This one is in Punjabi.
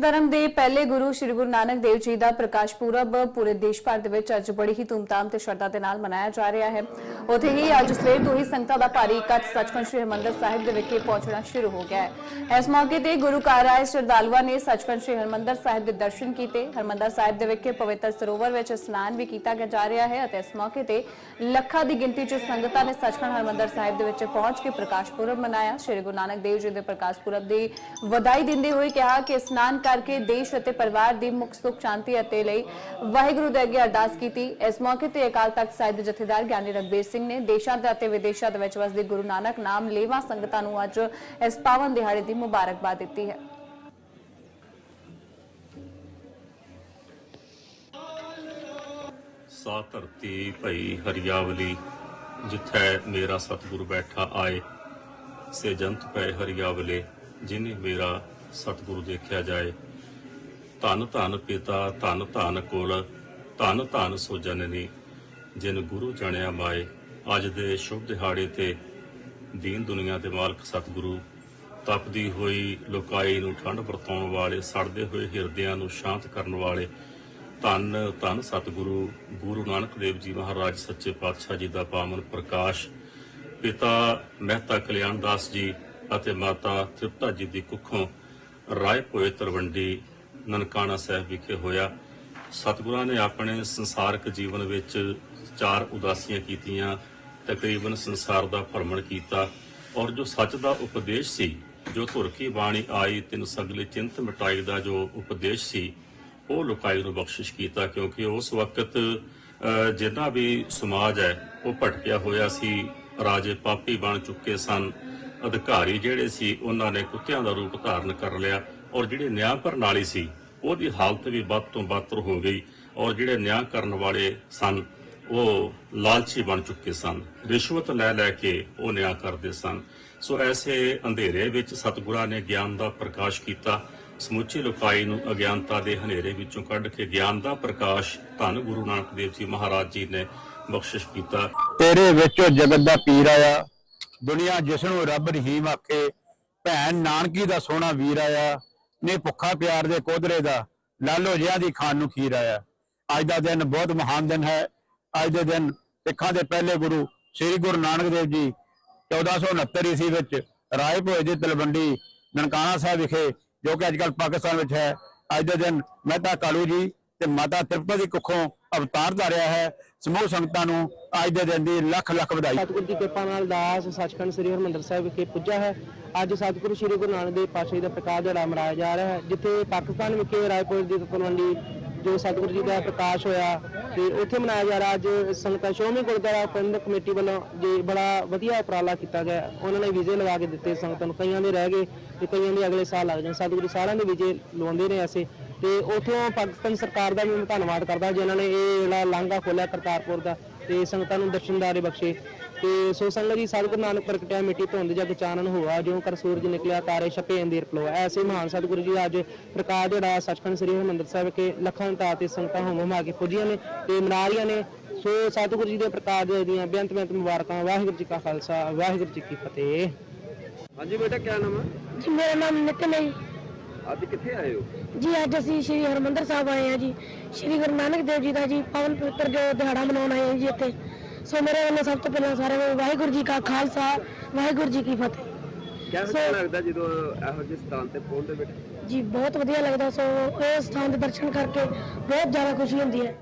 ਧਰਮ ਦੇ ਪਹਿਲੇ ਗੁਰੂ ਸ੍ਰੀ ਗੁਰੂ ਨਾਨਕ ਦੇਵ ਜੀ ਦਾ ਪ੍ਰਕਾਸ਼ ਪੁਰਬ ਪੂਰੇ ਦੇਸ਼ ਭਰ ਦੇ ਵਿੱਚ ਅੱਜ ਬੜੀ ਹੀ ਧੂਮਧਾਮ ਤੇ ਸ਼ਰਧਾ ਦੇ ਨਾਲ ਮਨਾਇਆ ਜਾ ਰਿਹਾ ਹੈ। ਉੱਥੇ ਹੀ ਅੱਜ ਸਵੇਰ ਤੋਂ ਹੀ ਸੰਗਤਾਂ ਦਾ ਭਾਰੀ ਇਕੱਠ ਸੱਚਖੰਡ ਸ੍ਰੀ ਹਰਿਮੰਦਰ ਸਾਹਿਬ ਦੇ ਵਿਖੇ ਪਹੁੰਚਣਾ ਸ਼ੁਰੂ ਹੋ ਗਿਆ ਹੈ। ਇਸ ਮੌਕੇ ਤੇ ਗੁਰੂ ਘਰ ਆਏ ਸ਼ਰਧਾਲੂਆਂ ਨੇ ਸੱਚਖੰਡ ਸ੍ਰੀ ਹਰਿਮੰਦਰ ਸਾਹਿਬ ਦੇ ਦਰਸ਼ਨ ਕੀਤੇ। ਹਰਿਮੰਦਰ ਸਾਹਿਬ ਦੇ ਵਿਖੇ ਪਵਿੱਤਰ ਸਰੋਵਰ ਵਿੱਚ ਇਸ਼ਨਾਨ ਵੀ ਕੀਤਾ ਜਾ ਰਿਹਾ ਹੈ ਅਤੇ ਇਸ ਮੌਕੇ ਤੇ ਲੱਖਾਂ ਦੀ ਗਿਣਤੀ 'ਚ ਸੰਗਤਾਂ ਨੇ ਸੱਚਖੰਡ ਹਰਿਮੰਦਰ ਸਾਹਿਬ ਦੇ ਵਿੱਚ ਪਹੁੰਚ ਕੇ ਪ੍ਰਕਾਸ਼ ਪੁਰਬ ਮਨਾਇਆ। ਸ੍ਰੀ ਗੁਰੂ ਨਾਨਕ ਦੇਵ ਜੀ ਦੇ ਪ੍ਰਕਾਸ਼ ਪੁਰਬ ਦੀ ਵਧਾਈ ਦਿੰਦੇ ਹੋਏ ਕਿਹਾ ਕਿ ਇਸ਼ਨਾਨ ਕਰਕੇ ਦੇਸ਼ ਅਤੇ ਪਰਿਵਾਰ ਦੀ ਮੁੱਖ ਸੁਖ, ਸ਼ਾਂਤੀ ਅਤੇ ਲਈ ਵਾਹਿਗੁਰੂ ਦੇ ਅੱਗੇ ਅਰਦਾਸ ਕੀਤੀ। ਇਸ ਮੌਕੇ ਤੇ ਅਕਾਲ ਤਖਤ ਸਾਹਿਬ ਦੇ ਜਥੇਦਾਰ ਗਿਆਨੀ ਰਗਬੀਰ ਸਿੰਘ ਨੇ ਦੇਸ਼ਾਂ ਦੇ ਅਤੇ ਵਿਦੇਸ਼ਾਂ ਦੇ ਵਿੱਚ ਵਸਦੇ ਗੁਰੂ ਨਾਨਕ ਨਾਮ ਲੇਵਾ ਸੰਗਤਾਂ ਨੂੰ ਅੱਜ ਇਸ ਪਾਵਨ ਦਿਹਾੜੇ ਦੀ ਮੁਬਾਰਕਬਾਦ ਦਿੱਤੀ ਹੈ। ਸਾ ਧਰਤੀ ਭਈ ਹਰਿਆਵਲੀ, ਜਿੱਥੈ ਮੇਰਾ ਸਤਿਗੁਰ ਬੈਠਾ ਆਏ, ਸੇ ਜੰਤ ਪੈ ਹਰਿਆਵਲੇ, ਜਿਨੇ ਮੇਰਾ ਸਤਿਗੁਰੂ ਦੇਖਿਆ ਜਾਏ। ਧੰਨ ਧੰਨ ਪਿਤਾ, ਧੰਨ ਧੰਨ ਕੋਲ, ਧੰਨ ਧੰਨ ਸੋ ਜਨਨੀ ਜਿਨ ਗੁਰੂ ਜਾਣਿਆ ਮਾਏ, ਅੱਜ ਦੇ ਸ਼ੁਭ ਦਿਹਾੜੇ ਤੇ ਦੀਨ ਦੁਨੀਆ ਦੇ ਮਾਲਕ ਸਤਿਗੁਰੂ, ਤਪਦੀ ਹੋਈ ਲੋਕਾਈ ਨੂੰ ਠੰਡ ਵਰਤਾਉਣ ਵਾਲੇ, ਸੜਦੇ ਹੋਏ ਹਿਰਦਿਆਂ ਨੂੰ ਸ਼ਾਂਤ ਕਰਨ ਵਾਲੇ, ਧੰਨ ਧੰਨ ਸਤਿਗੁਰੂ, ਗੁਰੂ ਨਾਨਕ ਦੇਵ ਜੀ ਮਹਾਰਾਜ ਸੱਚੇ ਪਾਤਸ਼ਾਹ ਜੀ ਦਾ ਪਾਵਨ ਪ੍ਰਕਾਸ਼, ਪਿਤਾ ਮਹਿਤਾ ਕਲਿਆਣ ਦਾਸ ਜੀ ਅਤੇ ਮਾਤਾ ਤ੍ਰਿਪਤਾ ਜੀ ਦੀ ਕੁੱਖੋਂ ਰਾਏ ਭੋਏ ਤਰਵੰਡੀ ਨਨਕਾਣਾ ਸਾਹਿਬ ਵਿਖੇ ਹੋਇਆ। ਸਤਿਗੁਰਾਂ ਨੇ ਆਪਣੇ ਸੰਸਾਰਕ ਜੀਵਨ ਵਿੱਚ ਚਾਰ ਉਦਾਸੀਆਂ ਕੀਤੀਆਂ, ਤਕਰੀਬਨ ਸੰਸਾਰ ਦਾ ਭਰਮਣ ਕੀਤਾ ਔਰ ਜੋ ਸੱਚ ਦਾ ਉਪਦੇਸ਼ ਸੀ, ਜੋ ਧੁਰ ਕੀ ਬਾਣੀ ਆਈ, ਤਿੰਨ ਸਗਲੇ ਚਿੰਤ ਮਿਟਾਈ ਦਾ ਜੋ ਉਪਦੇਸ਼ ਸੀ, ਉਹ ਲੋਕਾਈ ਨੂੰ ਬਖਸ਼ਿਸ਼ ਕੀਤਾ ਕਿਉਂਕਿ ਉਸ ਵਕਤ ਜਿੰਨਾ ਵੀ ਸਮਾਜ ਹੈ, ਉਹ ਭਟਕਿਆ ਹੋਇਆ ਸੀ, ਰਾਜੇ ਪਾਪੀ ਬਣ ਚੁੱਕੇ ਸਨ। ਅਧਿਕਾਰੀ ਜਿਹੜੇ ਸੀ, ਉਹਨਾਂ ਨੇ ਕੁੱਤਿਆਂ ਦਾ ਰੂਪ ਧਾਰਨ ਕਰ ਲਿਆ ਔਰ ਜਿਹੜੀ ਨਿਆਂ ਪ੍ਰਣਾਲੀ ਸੀ, ਉਹਦੀ ਹਾਲਤ ਵੀ ਵੱਧ ਤੋਂ ਬਦਤਰ ਹੋ ਗਈ ਔਰ ਜਿਹੜੇ ਨਿਆਂ ਕਰਨ ਵਾਲੇ ਸਨ, ਉਹ ਲਾਲਚੀ ਬਣ ਚੁੱਕੇ ਸਨ, ਰਿਸ਼ਵਤ ਲੈ ਲੈ ਕੇ ਉਹ ਨਿਆਂ ਕਰਦੇ ਸਨ। ਸੋ ਐਸੇ ਅੰਧੇਰੇ ਵਿੱਚ ਸਤਿਗੁਰਾਂ ਨੇ ਗਿਆਨ ਦਾ ਪ੍ਰਕਾਸ਼ ਕੀਤਾ। ਸਮੁੱਚੀ ਲੋਕਾਈ ਨੂੰ ਅਗਿਆਨਤਾ ਦੇ ਹਨੇਰੇ ਵਿੱਚੋਂ ਕੱਢ ਕੇ ਗਿਆਨ ਦਾ ਪ੍ਰਕਾਸ਼ ਧੰਨ ਗੁਰੂ ਨਾਨਕ ਦੇਵ ਜੀ ਮਹਾਰਾਜ ਜੀ ਨੇ ਬਖਸ਼ਿਸ਼ ਕੀਤਾ। ਤੇਰੇ ਵਿੱਚੋਂ ਜਗਤ ਦਾ ਪੀਰ ਆਇਆ। ਦੁਨੀਆ ਜਿਸ ਨੂੰ ਰੱਬ ਰਹੀਮ ਆਖੇ, ਭੈਣ ਨਾਨਕੀ ਦਾ ਸੋਹਣਾ ਵੀਰ ਆਇਆ, ਨੇ ਭੁੱਖਾ ਪਿਆਰ ਦੇ ਕੋਧਰੇ ਦਾ, ਲਾਲੋ ਜਿਹਾ ਦੀ ਖਾਨ ਨੂੰ ਖੀਰ ਆਇਆ। ਅੱਜ ਦਾ ਦਿਨ ਬਹੁਤ ਮਹਾਨ ਦਿਨ ਹੈ। ਅੱਜ ਦੇ ਦਿਨ ਸਿੱਖਾਂ ਦੇ ਪਹਿਲੇ ਗੁਰੂ ਸ੍ਰੀ ਗੁਰੂ ਨਾਨਕ ਦੇਵ ਜੀ 1469 ਈਸਵੀ ਵਿੱਚ ਰਾਏ ਭੋਏ ਦੀ ਤਲਵੰਡੀ ਨਨਕਾਣਾ ਸਾਹਿਬ ਵਿਖੇ, ਜੋ ਕਿ ਅੱਜਕੱਲ ਪਾਕਿਸਤਾਨ ਵਿੱਚ ਹੈ, ਅੱਜ ਦੇ ਦਿਨ ਮਹਿਤਾ ਕਾਲੂ ਜੀ ਤੇ ਮਾਤਾ ਤ੍ਰਿਪਤਾ ਕੁੱਖੋਂ ਅਵਤਾਰ ਧਾਰਿਆ ਹੈ, ਸਮੂਹ ਸੰਗਤਾਂ ਨੂੰ ਅੱਜ ਦੇ ਦਿਨ ਦੀ ਲੱਖ ਲੱਖ ਵਧਾਈ। ਸਤਿਗੁਰ ਦੀ ਕਿਰਪਾ ਨਾਲ ਦਾਸ ਸੱਚਖੰਡ ਸ੍ਰੀ ਹਰਿਮੰਦਰ ਸਾਹਿਬ ਵਿਖੇ ਪੁੱਜਾ ਹੈ। ਅੱਜ ਸਤਿਗੁਰੂ ਸ੍ਰੀ ਗੁਰੂ ਨਾਨਕ ਦੇਵ ਪਾਤਸ਼ਾਹ ਦਾ ਪ੍ਰਕਾਸ਼ ਦਿਹਾੜਾ ਮਨਾਇਆ ਜਾ ਰਿਹਾ ਹੈ, ਜਿੱਥੇ ਪਾਕਿਸਤਾਨ ਵਿਖੇ ਰਾਏਪੁਰ ਦੀ ਤਲਵੰਡੀ ਜੋ ਸਤਿਗੁਰੂ ਜੀ ਦਾ ਪ੍ਰਕਾਸ਼ ਹੋਇਆ ਤੇ ਉੱਥੇ ਮਨਾਇਆ ਜਾ ਰਿਹਾ। ਅੱਜ ਸੰਗਤਾਂ ਸ਼੍ਰੋਮਣੀ ਗੁਰਦੁਆਰਾ ਪ੍ਰਬੰਧਕ ਕਮੇਟੀ ਵੱਲੋਂ ਜੇ ਬੜਾ ਵਧੀਆ ਉਪਰਾਲਾ ਕੀਤਾ ਗਿਆ। ਉਹਨਾਂ ਨੇ ਵੀਜ਼ੇ ਲਗਾ ਕੇ ਦਿੱਤੇ ਸੰਗਤਾਂ ਨੂੰ, ਕਈਆਂ ਦੇ ਰਹਿ ਗਏ ਤੇ ਕਈਆਂ ਦੇ ਅਗਲੇ ਸਾਲ ਲੱਗ ਜਾਣ। ਸਤਿਗੁਰੂ ਸਾਰਿਆਂ ਦੇ ਵੀਜ਼ੇ ਲਵਾਉਂਦੇ ਨੇ ਐਸੇ। ਤੇ ਉਥੋਂ ਪਾਕਿਸਤਾਨ ਸਰਕਾਰ ਦਾ ਵੀ ਮੈਂ ਧੰਨਵਾਦ ਕਰਦਾ ਜਿਨ੍ਹਾਂ ਨੇ ਇਹ ਜਿਹੜਾ ਲਾਂਘਾ ਖੋਲਿਆ ਕਰਤਾਰਪੁਰ ਦਾ ਤੇ ਸੰਗਤਾਂ ਨੂੰ ਦਰਸ਼ਨਦਾਰੇ ਬਖਸ਼ੇ। ਤੇ ਸੋ ਸੰਗਤ ਜੀ ਸਤਿਗੁਰੂ ਨਾਨਕ ਪ੍ਰਗਟਿਆ ਮਿੱਟੀ ਧੁੰਦ ਜਗ ਚਾਨਣ ਹੋਆ ਜਿਉਂ ਕਰ ਸੂਰਜ ਨਿਕਲਿਆ ਤਾਰੇ ਛਪੇ ਅੰਧੇਰ ਪਲੋਆ ਐਸੇ ਮਹਾਨ ਸਤਿਗੁਰੂ ਜੀ ਅੱਜ ਪ੍ਰਕਾਸ਼ ਜਿਹੜਾ ਸੱਚਖੰਡ ਸ੍ਰੀ ਹਰਿਮੰਦਰ ਸਾਹਿਬ ਕੇ ਲੱਖਾਂ ਤਾਰ ਤੇ ਸੰਗਤਾਂ ਹੋਮ ਹੋਮ ਆ ਕੇ ਪੁੱਜੀਆਂ ਨੇ ਤੇ ਮਨਾ ਰਹੀਆਂ ਨੇ। ਸੋ ਸਤਿਗੁਰੂ ਜੀ ਦੇ ਪ੍ਰਕਾਸ਼ ਦੀਆਂ ਬੇਅੰਤ ਬੇਅੰਤ ਮੁਬਾਰਕਾਂ ਵਾਹਿਗੁਰੂ ਜੀ ਕਾ ਖਾਲਸਾ ਵਾਹਿਗੁਰੂ ਜੀ ਕੀ ਫਤਿਹ। ਹਾਂਜੀ ਬੇਟਾ ਕੀ ਨਾਮ ਹੈ? ਜੀ ਮੇਰਾ ਨਾਮ ਨਿਤਿਨ ਹੈ। ਅੱਜ ਕਿੱਥੇ ਆਏ ਹੋ? ਜੀ ਅੱਜ ਅਸੀਂ ਸ਼੍ਰੀ ਹਰਮੰਦਰ ਸਾਹਿਬ ਆਏ ਹਾਂ ਜੀ। ਸ਼੍ਰੀ ਗੁਰੂ ਨਾਨਕ ਦੇਵ ਜੀ ਦਾ ਜੀ ਪਵਨ ਪਵਿੱਤਰ ਜੋ ਦਿਹਾੜਾ ਮਨਾਉਣ ਆਏ ਹਾਂ ਜੀ ਇੱਥੇ। ਸੋ ਮੇਰੇ ਵੱਲੋਂ ਸਭ ਤੋਂ ਪਹਿਲਾਂ ਸਾਰਿਆਂ ਨੂੰ ਵਾਹਿਗੁਰੂ ਜੀ ਕਾ ਖਾਲਸਾ ਵਾਹਿਗੁਰੂ ਜੀ ਕੀ ਫਤਿਹ। ਜਿਹਾ ਲੱਗਦਾ ਜਦੋਂ ਇਹੋ ਜਿਹੇ ਸਥਾਨ ਤੇ ਪਹੁੰਚਦੇ ਬੇਟੇ ਜੀ ਬਹੁਤ ਵਧੀਆ ਲੱਗਦਾ। ਸੋ ਇਹ ਸਥਾਨ ਦੇ ਦਰਸ਼ਨ ਕਰਕੇ ਬਹੁਤ ਜ਼ਿਆਦਾ ਖੁਸ਼ੀ ਹੁੰਦੀ ਹੈ।